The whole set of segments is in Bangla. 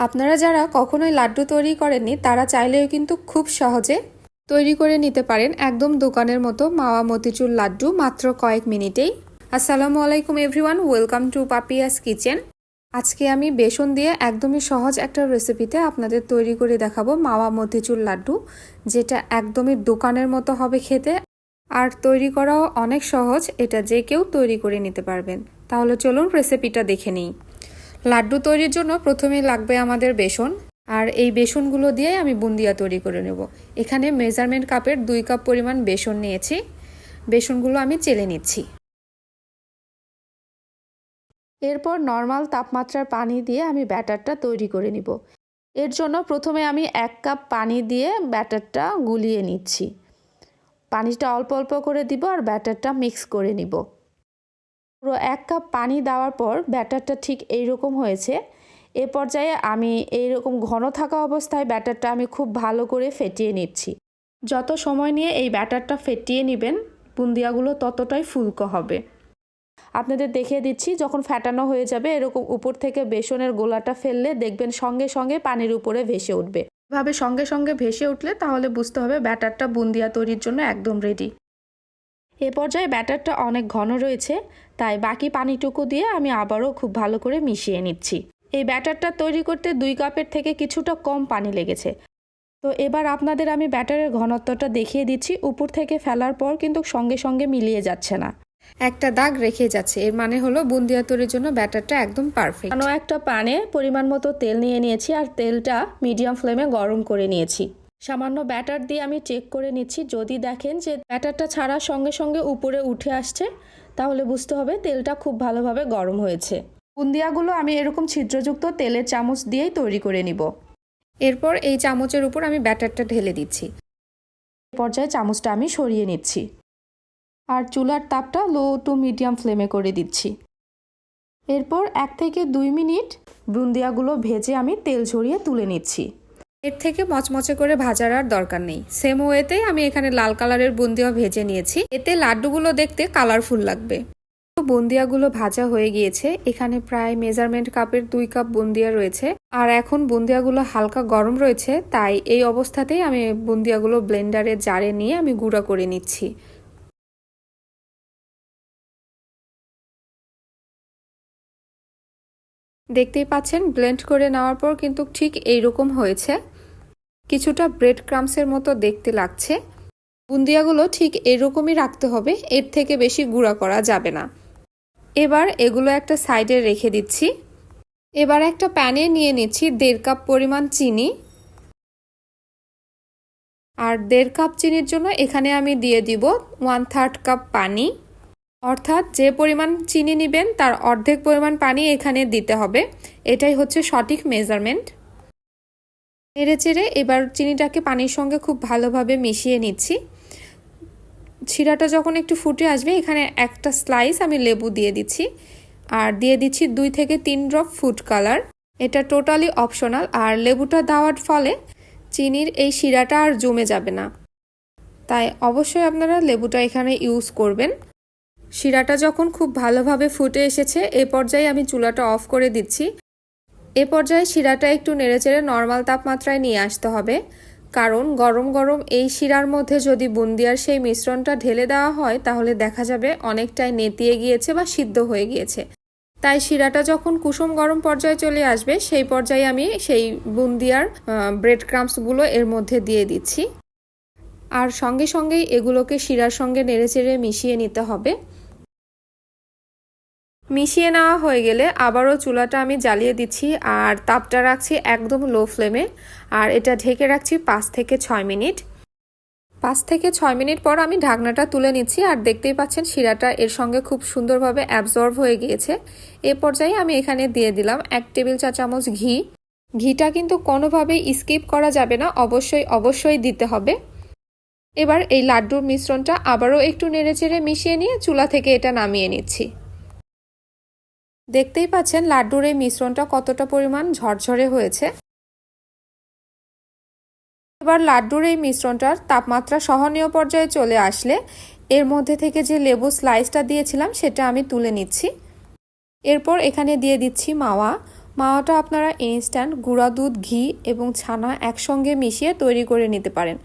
আপনারা যারা কখনোই লাড্ডু তৈরি করেননি, তারা চাইলেও কিন্তু খুব সহজে তৈরি করে নিতে পারেন একদম দোকানের মতো মাওয়া মতিচুর লাড্ডু মাত্র কয়েক মিনিটেই। আসসালামু আলাইকুম everyone, welcome to Papia's kitchen. আজকে আমি বেসন দিয়ে একদমই সহজ একটা রেসিপিতে আপনাদের তৈরি করে দেখাবো মাওয়া মতিচুর লাড্ডু, যেটা একদমই দোকানের মতো হবে খেতে। আর তৈরি করাও অনেক সহজ, এটা যে কেউ তৈরি করে নিতে পারবেন। তাহলে চলুন রেসিপিটা দেখে নিই। লাড্ডু তৈরির জন্য প্রথমেই লাগবে আমাদের বেসন, আর এই বেসনগুলো দিয়ে আমি বুন্দিয়া তৈরি করে নেব। এখানে মেজারমেন্ট কাপের দুই কাপ পরিমাণ বেসন নিয়েছি। বেসনগুলো আমি চেলে নিচ্ছি। এরপর নর্মাল তাপমাত্রার পানি দিয়ে আমি ব্যাটারটা তৈরি করে নিব। এর জন্য প্রথমে আমি এক কাপ পানি দিয়ে ব্যাটারটা গুলিয়ে নিচ্ছি। পানিটা অল্প অল্প করে দিব আর ব্যাটারটা মিক্স করে নিব। পুরো এক কাপ পানি দেওয়ার পর ব্যাটারটা ঠিক এই রকম হয়েছে। এ পর্যায়ে আমি এই রকম ঘন থাকা অবস্থায় ব্যাটারটা আমি খুব ভালো করে ফেটিয়ে নিচ্ছি। যত সময় নিয়ে এই ব্যাটারটা ফেটিয়ে নেবেন, বুন্দিয়াগুলো ততটাই ফুলকো হবে। আপনাদের দেখিয়ে দিচ্ছি, যখন ফ্যাটানো হয়ে যাবে, এরকম উপর থেকে বেসনের গোলাটা ফেললে দেখবেন সঙ্গে সঙ্গে পানির উপরে ভেসে উঠবে। এভাবে সঙ্গে সঙ্গে ভেসে উঠলে তাহলে বুঝতে হবে ব্যাটারটা বুন্দিয়া তৈরির জন্য একদম রেডি এ পর্যায়ে ব্যাটারটা অনেক ঘন রয়েছে, তাই বাকি পানিটুকু দিয়ে আমি আবারও খুব ভালো করে মিশিয়ে নিচ্ছি। এই ব্যাটারটা তৈরি করতে দুই কাপের থেকে কিছুটা কম পানি লেগেছে। তো এবার আপনাদের আমি ব্যাটারের ঘনত্বটা দেখিয়ে দিচ্ছি, উপর থেকে ফেলার পর কিন্তু সঙ্গে সঙ্গে মিলিয়ে যাচ্ছে না। একটা দাগ রেখে যাচ্ছে, এর মানে হলো বুন্দিয়া তৈরির জন্য ব্যাটারটা একদম পারফেক্ট। কোনো একটা পানে পরিমাণ মতো তেল নিয়ে নিয়েছি, আর তেলটা মিডিয়াম ফ্লেমে গরম করে নিয়েছি। সামান্য ব্যাটার দিয়ে আমি চেক করে নিচ্ছি। যদি দেখেন যে ব্যাটারটা ছাড়ার সঙ্গে সঙ্গে উপরে উঠে আসছে, তাহলে বুঝতে হবে তেলটা খুব ভালোভাবে গরম হয়েছে। বুন্দিয়াগুলো আমি এরকম ছিদ্রযুক্ত তেলের চামচ দিয়েই তৈরি করে নিব। এরপর এই চামচের উপর আমি ব্যাটারটা ঢেলে দিচ্ছি। পর্যায়ে চামচটা আমি সরিয়ে নিচ্ছি। আর চুলার তাপটা লো টু মিডিয়াম ফ্লেমে করে দিচ্ছি। এরপর এক থেকে দুই মিনিট বুন্দিয়াগুলো ভেজে আমি তেল ঝরিয়ে তুলে নিচ্ছি। এর থেকে মচমচে করে ভাজার আর দরকার নেই। সেম ওয়েতেই আমি এখানে লাল কালারের বুন্দিয়া ভেজে নিয়েছি। এতে লাড্ডুগুলো দেখতে কালারফুল লাগবে। বুন্দিয়াগুলো ভাজা হয়ে গিয়েছে। এখানে প্রায় মেজারমেন্ট কাপের দুই কাপ বুন্দিয়া রয়েছে। আর এখন বুন্দিয়াগুলো হালকা গরম রয়েছে, তাই এই অবস্থাতেই আমি বুন্দিয়াগুলো ব্লেন্ডারে জারে নিয়ে আমি গুঁড়া করে নিচ্ছি। দেখতেই পাচ্ছেন ব্লেন্ড করে নেওয়ার পর কিন্তু ঠিক এইরকম হয়েছে। কিছুটা ব্রেড ক্রামসের মতো দেখতে লাগছে। বুন্দিয়াগুলো ঠিক এরকমই রাখতে হবে, এর থেকে বেশি গুঁড়া করা যাবে না। এবার এগুলো একটা সাইডে রেখে দিচ্ছি। এবার একটা প্যানে নিয়ে নিচ্ছি দেড় কাপ পরিমাণ চিনি। আর দেড় কাপ চিনির জন্য এখানে আমি দিয়ে দিব ওয়ান থার্ড কাপ পানি। অর্থাৎ যে পরিমাণ চিনি নেবেন, তার অর্ধেক পরিমাণ পানি এখানে দিতে হবে। এটাই হচ্ছে সঠিক মেজারমেন্ট নেড়ে চেড়ে এবার চিনিটাকে পানির সঙ্গে খুব ভালোভাবে মিশিয়ে নিচ্ছি। শিরাটা যখন একটু ফুটে আসবে, এখানে একটা স্লাইস আমি লেবু দিয়ে দিচ্ছি। আর দিয়ে দিচ্ছি দুই থেকে তিন ড্রপ ফুড কালার এটা টোটালি অপশনাল আর লেবুটা দেওয়ার ফলে চিনির এই শিরাটা আর জমে যাবে না। তাই অবশ্যই আপনারা লেবুটা এখানে ইউজ করবেন। শিরাটা যখন খুব ভালোভাবে ফুটে এসেছে, এ পর্যায়ে আমি চুলাটা অফ করে দিচ্ছি। এ পর্যায়ে শিরাটা একটু নেড়েচেড়ে নর্মাল তাপমাত্রায় নিয়ে আসতে হবে। কারণ গরম গরম এই শিরার মধ্যে যদি বুন্দিয়ার সেই মিশ্রণটা ঢেলে দেওয়া হয়, তাহলে দেখা যাবে অনেকটাই নেতিয়ে গিয়েছে বা সিদ্ধ হয়ে গিয়েছে। তাই শিরাটা যখন কুসুম গরম পর্যায়ে চলে আসবে, সেই পর্যায়ে আমি সেই বুন্দিয়ার ব্রেড ক্রামসগুলো এর মধ্যে দিয়ে দিচ্ছি। আর সঙ্গে সঙ্গেই এগুলোকে শিরার সঙ্গে নেড়েচেড়ে মিশিয়ে নিতে হবে। মিশিয়ে নেওয়া হয়ে গেলে আবারও চুলাটা আমি জ্বালিয়ে দিচ্ছি আর তাপটা রাখছি একদম লো ফ্লেমে আর এটা ঢেকে রাখছি পাঁচ থেকে ছয় মিনিট। পাঁচ থেকে ছয় মিনিট পর আমি ঢাকনাটা তুলে নিচ্ছি আর দেখতেই পাচ্ছেন শিরাটা এর সঙ্গে খুব সুন্দরভাবে অ্যাবজর্ব হয়ে গিয়েছে। এ পর্যায়ে আমি এখানে দিয়ে দিলাম এক টেবিল চা চামচ ঘি। ঘিটা কিন্তু কোনোভাবেই স্কিপ করা যাবে না, অবশ্যই অবশ্যই দিতে হবে। এবার এই লাড্ডুর মিশ্রণটা আবারও একটু নেড়েচেড়ে মিশিয়ে নিয়ে চুলা থেকে এটা নামিয়ে নিচ্ছি। দেখতেই পাচ্ছেন লাড্ডুর এই মিশ্রণটা কতটা পরিমাণ ঝরঝরে হয়েছে। এবার লাড্ডুর এই মিশ্রণটার তাপমাত্রা সহনীয় পর্যায়ে চলে আসলে এর মধ্যে থেকে যে লেবু স্লাইসটা দিয়েছিলাম সেটা আমি তুলে নিচ্ছি। এরপর এখানে দিয়ে দিচ্ছি মাওয়া। মাওয়াটা আপনারা ইনস্ট্যান্ট গুঁড়া দুধ, ঘি এবং ছানা একসঙ্গে মিশিয়ে তৈরি করে নিতে পারেন।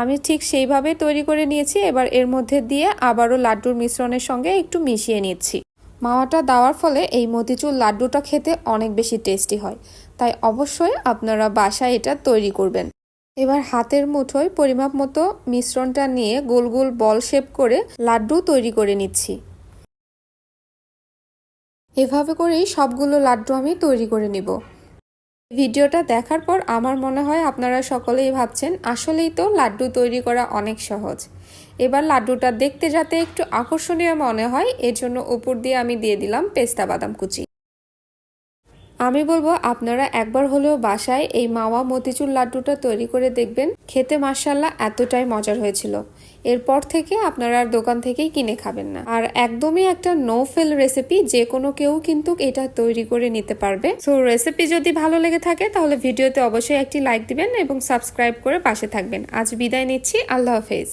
আমি ঠিক সেইভাবে তৈরি করে নিয়েছি। এবার এর মধ্যে দিয়ে আবারও লাড্ডুর মিশ্রণের সঙ্গে একটু মিশিয়ে নিচ্ছি। মাওয়াটা দেওয়ার ফলে এই মতিচুর লাড্ডুটা খেতে অনেক বেশি টেস্টি হয়। তাই অবশ্যই আপনারা বাসায় এটা তৈরি করবেন। এবার হাতের মুঠোয় পরিমাপ মতো মিশ্রণটা নিয়ে গোল গোল বল শেপ করে লাড্ডু তৈরি করে নিচ্ছি। এভাবে করেই সবগুলো লাড্ডু আমি তৈরি করে নিব। ভিডিওটা দেখার পর আমার মনে হয় আপনারা সকলেই ভাবছেন, আসলেই তো লাড্ডু তৈরি করা অনেক সহজ। এবার লাড্ডুটা দেখতে যাতে একটু আকর্ষণীয় মনে হয় এর জন্য উপর দিয়ে আমি দিয়ে দিলাম পেস্তা বাদাম কুচি। আমি বলব, আপনারা একবার হলেও বাসায় এই মাওয়া মতিচুর লাড্ডুটা তৈরি করে দেখবেন। খেতে মার্শাল্লাহ এতটাই মজার হয়েছিল। এরপর থেকে আপনারা আর দোকান থেকেই কিনে খাবেন না। আর একদমই একটা নো ফেল রেসিপি যে কোনো কেউ কিন্তু এটা তৈরি করে নিতে পারবে। সো রেসিপি যদি ভালো লেগে থাকে, তাহলে ভিডিওতে অবশ্যই একটি লাইক দিবেন এবং সাবস্ক্রাইব করে পাশে থাকবেন। আজ বিদায় নিচ্ছি। আল্লাহ হাফেজ।